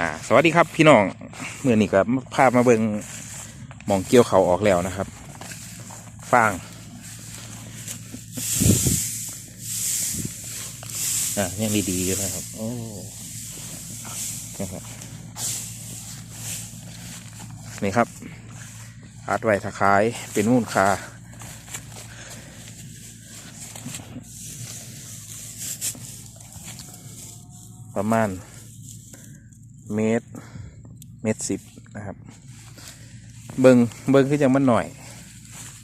อ่า สวัสดีครับพี่น้องเมื่อนี้ก็พาพมาเบิงมองเกี่ยวเขาออกแล้วนะครับ ฟางอ่ายังดีๆอยู่นะครับ โอ้นะครับนี่ครับอัดไว้ถ้าขายเป็นมูลค่าประมาณ เมตรเมตรสิบนะครับ เบิงเบิงคือยังมันหน่อย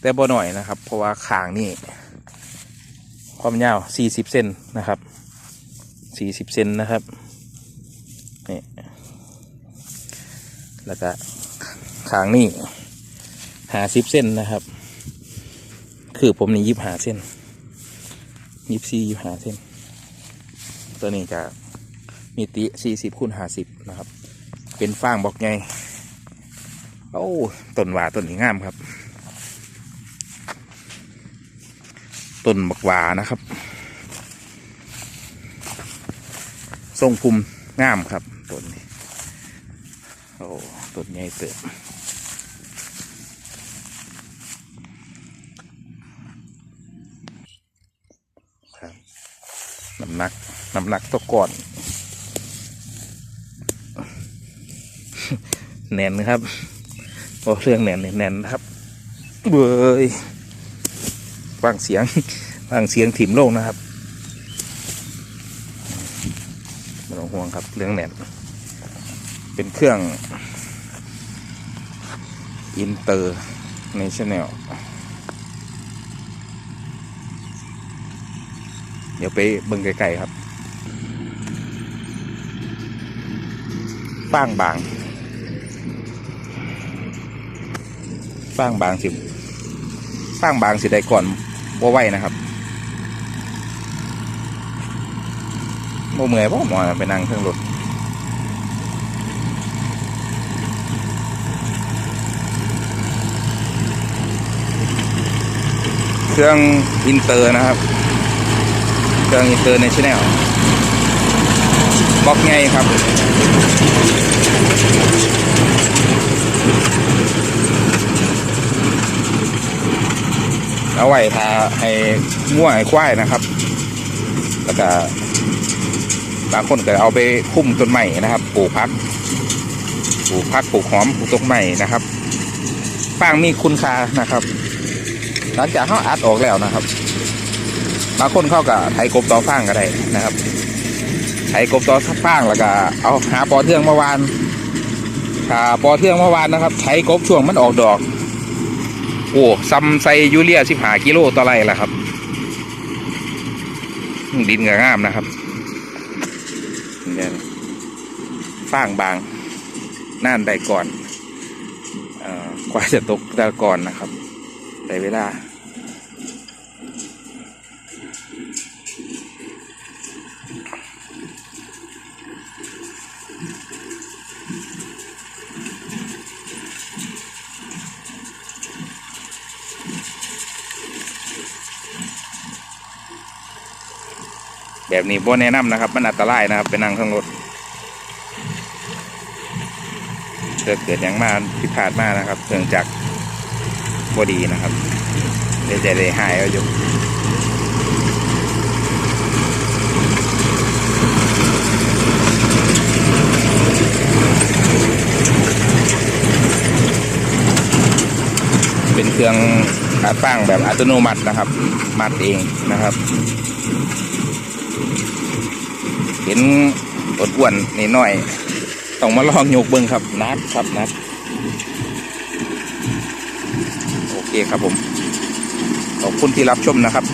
แต่บ่หน่อยนะครับ เพราะว่าขางนี่ความยาวสี่สิบเซนนะครับสี่สิบเซนนะครับนี่แล้วก็ขางนี่หาสิบเส้นนะครับ คือผมนี่ยิบหาเส้นยิบสี่ยิบหาเส้น ตัวนี้จะ มีติสี่สิบคูณห้าสิบนะครับ เป็นฟางบอกไงโอ้ต้นหวาต้นนี้งามครับ ต้นบักหวานะครับ ทรงภูมิงามครับต้นนี้โอ้ต้นใหญ่เติบครับน้ำหนักน้ำหนักตัวก่อน แน่นครับโอ้เรื่องแนนนแนนนะครับเบยฟังเสียงฟังเสียงถิ่มโลงนะครับไม่ต้องห่วงครับเรื่องแนนเป็นเครื่องอินเตอร์ในชแนลเดี๋ยวไปเบิ่งไกลๆครับฟางบาง ฟางบางสิฟางบางสิได้ก่อนบ่ไหวนะครับบ่เมื่อยบ่หมอไปนั่งเครื่องรถเครื่องอินเตอร์นะครับ เครื่องอินเตอร์ในชแนลบล็อกไงครับ เอาไว้ทาให้ง่วให้ควายนะครับ แล้วก็บางคนก็เอาไปคุ้มต้นใหม่นะครับปลูกพักปลูกพักปลูกหอมปลูกต้นใหม่นะครับฟางมีคุณค่านะครับ หลังจากเขาอัดออกแล้วนะครับบางคนเข้ากับไถกบต่อฟางก็ได้นะครับไถกบต่อฟางแล้วก็เอาหาปอเทืองเมาวานถ้าปอเทืองเมาวานนะครับไถกบช่วงมันออกดอก โอ้ซัมไซยูเรียสิบหากิโลต่อไรล่ะครับ ดินก็งามนะครับเนี่ยฟางบางน่านได้ก่อนเอ่อกว่าจะตกตะก่อนนะครับแต่เวลา แบบนี้บ่แนะนำนะครับ มันอันตรายนะครับไปนั่งข้างรถเกิดเกิดอย่างมากผิดพลาดมากนะครับเนื่องจากบ่ดีนะครับเดี๋ยวจะได้หายเอาอยู่เป็นเครื่องอัดฟางแบบอัตโนมัตินะครับ มัดเองนะครับ เห็นอดอ้วนนิดหน่อย ต้องมาลองโยกเบิ้งครับนัดครับนัดโอเคครับผม ขอบคุณที่รับชมนะครับ